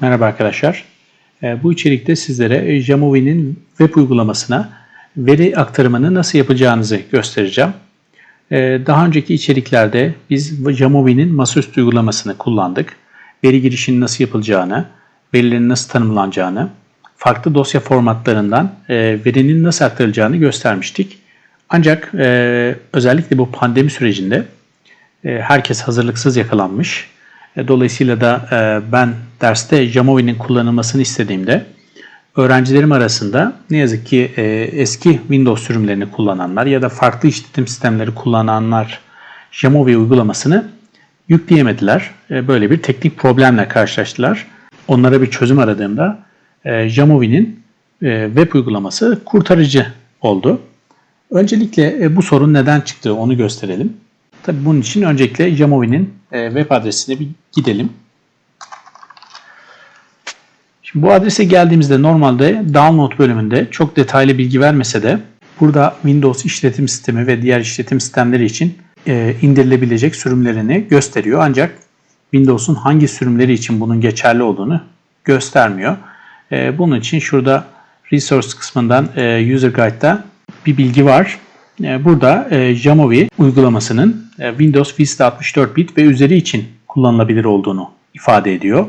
Merhaba arkadaşlar. Ee, Bu içerikte sizlere Jamovi'nin web uygulamasına veri aktarımını nasıl yapacağınızı göstereceğim. Ee, Daha önceki içeriklerde biz Jamovi'nin masaüstü uygulamasını kullandık. Veri girişinin nasıl yapılacağını, verilerin nasıl tanımlanacağını, farklı dosya formatlarından e, verinin nasıl aktarılacağını göstermiştik. Ancak e, özellikle bu pandemi sürecinde e, herkes hazırlıksız yakalanmış. Dolayısıyla da ben derste Jamovi'nin kullanılmasını istediğimde öğrencilerim arasında ne yazık ki e, eski Windows sürümlerini kullananlar ya da farklı işletim sistemleri kullananlar Jamovi uygulamasını yükleyemediler. E, Böyle bir teknik problemle karşılaştılar. Onlara bir çözüm aradığımda e, Jamovi'nin e, web uygulaması kurtarıcı oldu. Öncelikle e, bu sorun neden çıktığı onu gösterelim. Tabii bunun için öncelikle Jamovi'nin e, web adresine bir gidelim. Bu adrese geldiğimizde normalde download bölümünde çok detaylı bilgi vermese de burada Windows işletim sistemi ve diğer işletim sistemleri için e, indirilebilecek sürümlerini gösteriyor. Ancak Windows'un hangi sürümleri için bunun geçerli olduğunu göstermiyor. E, bunun için şurada Resource kısmından e, User Guide'da bir bilgi var. Burada Jamovi uygulamasının Windows Vista 64 bit ve üzeri için kullanılabilir olduğunu ifade ediyor.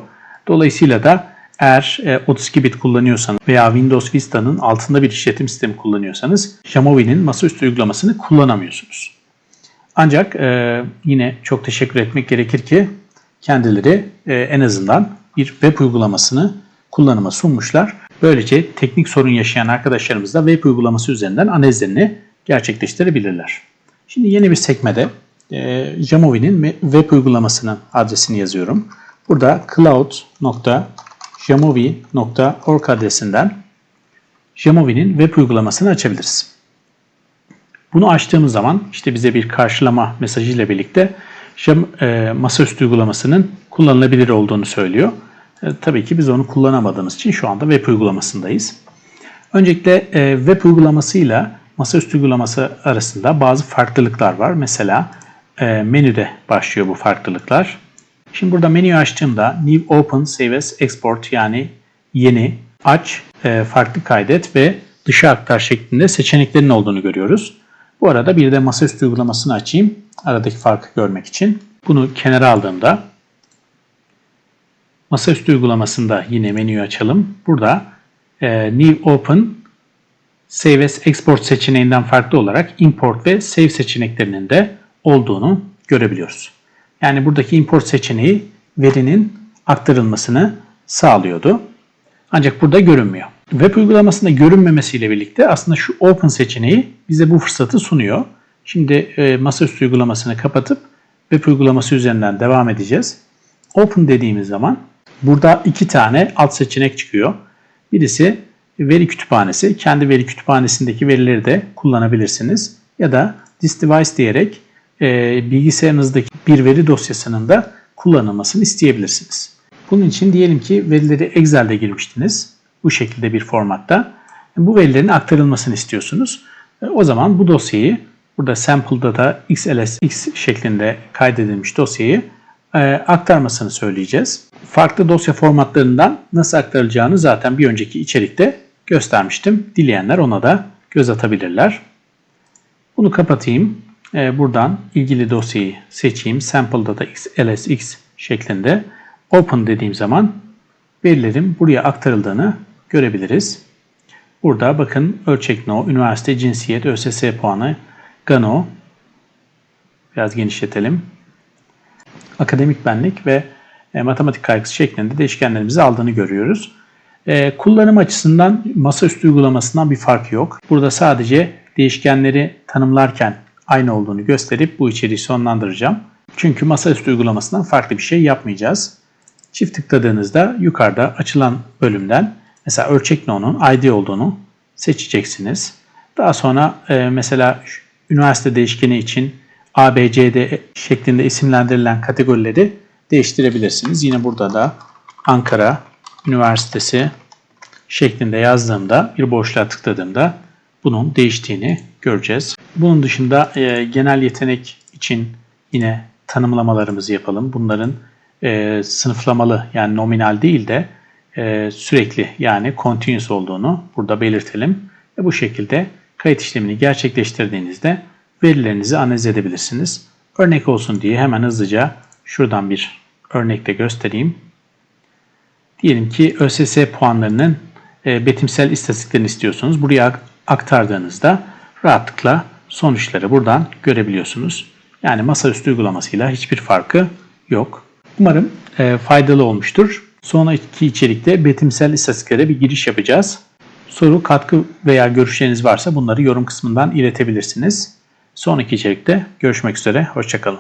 Dolayısıyla da eğer e, 32 bit kullanıyorsanız veya Windows Vista'nın altında bir işletim sistemi kullanıyorsanız Jamovi'nin masaüstü uygulamasını kullanamıyorsunuz. Ancak e, yine çok teşekkür etmek gerekir ki kendileri e, en azından bir web uygulamasını kullanıma sunmuşlar. Böylece teknik sorun yaşayan arkadaşlarımız da web uygulaması üzerinden analizlerini gerçekleştirebilirler. Şimdi yeni bir sekmede e, Jamovi'nin web uygulamasının adresini yazıyorum. Burada cloud.jamovi.org adresinden Jamovi'nin web uygulamasını açabiliriz. Bunu açtığımız zaman işte bize bir karşılama mesajı ile birlikte Jam, e, masaüstü uygulamasının kullanılabilir olduğunu söylüyor. E, tabii ki biz onu kullanamadığımız için şu anda web uygulamasındayız. Öncelikle e, web uygulamasıyla masaüstü uygulaması arasında bazı farklılıklar var. Mesela e, menüde başlıyor bu farklılıklar. Şimdi burada menüyü açtığımda New Open Save as Export yani yeni, aç, e, farklı kaydet ve dışa aktar şeklinde seçeneklerin olduğunu görüyoruz. Bu arada bir de masaüstü uygulamasını açayım. Aradaki farkı görmek için. Bunu kenara aldığımda masaüstü uygulamasında yine menüyü açalım. Burada e, New Open Save as Export seçeneğinden farklı olarak Import ve Save seçeneklerinin de olduğunu görebiliyoruz. Yani buradaki import seçeneği verinin aktarılmasını sağlıyordu. Ancak burada görünmüyor. Web uygulamasında görünmemesiyle birlikte aslında şu Open seçeneği bize bu fırsatı sunuyor. Şimdi e, masaüstü uygulamasını kapatıp web uygulaması üzerinden devam edeceğiz. Open dediğimiz zaman burada iki tane alt seçenek çıkıyor. Birisi veri kütüphanesi. Kendi veri kütüphanesindeki verileri de kullanabilirsiniz. Ya da this device diyerek e, bilgisayarınızdaki bir veri dosyasının da kullanılmasını isteyebilirsiniz. Bunun için diyelim ki verileri Excel'de girmiştiniz. Bu şekilde bir formatta. Bu verilerin aktarılmasını istiyorsunuz. E, o zaman bu dosyayı burada sample'da da xlsx şeklinde kaydedilmiş dosyayı e, aktarmasını söyleyeceğiz. Farklı dosya formatlarından nasıl aktarılacağını zaten bir önceki içerikte göstermiştim. Dileyenler ona da göz atabilirler. Bunu kapatayım. E, buradan ilgili dosyayı seçeyim. Sample'da da xlsx şeklinde. Open dediğim zaman verilerin buraya aktarıldığını görebiliriz. Burada bakın ölçek no, üniversite, cinsiyet, ÖSS puanı, GANO, biraz genişletelim. Akademik benlik ve e, matematik kaygısı şeklinde değişkenlerimizi aldığını görüyoruz. E, kullanım açısından masaüstü uygulamasından bir fark yok. Burada sadece değişkenleri tanımlarken aynı olduğunu gösterip bu içeriği sonlandıracağım. Çünkü masaüstü uygulamasından farklı bir şey yapmayacağız. Çift tıkladığınızda yukarıda açılan bölümden mesela ölçek no'nun ID olduğunu seçeceksiniz. Daha sonra e, mesela üniversite değişkeni için ABCD şeklinde isimlendirilen kategorileri değiştirebilirsiniz. Yine burada da Ankara Üniversitesi şeklinde yazdığımda bir boşluğa tıkladığımda bunun değiştiğini göreceğiz. Bunun dışında e, genel yetenek için yine tanımlamalarımızı yapalım. Bunların e, sınıflamalı yani nominal değil de e, sürekli yani continuous olduğunu burada belirtelim. Ve bu şekilde kayıt işlemini gerçekleştirdiğinizde verilerinizi analiz edebilirsiniz. Örnek olsun diye hemen hızlıca şuradan bir örnekle göstereyim. Diyelim ki ÖSS puanlarının e, betimsel istatistiklerini istiyorsunuz. Buraya aktardığınızda rahatlıkla sonuçları buradan görebiliyorsunuz. Yani masaüstü uygulamasıyla hiçbir farkı yok. Umarım e, faydalı olmuştur. Sonraki içerikte betimsel istatistiklere bir giriş yapacağız. Soru, katkı veya görüşleriniz varsa bunları yorum kısmından iletebilirsiniz. Sonraki içerikte görüşmek üzere, hoşçakalın.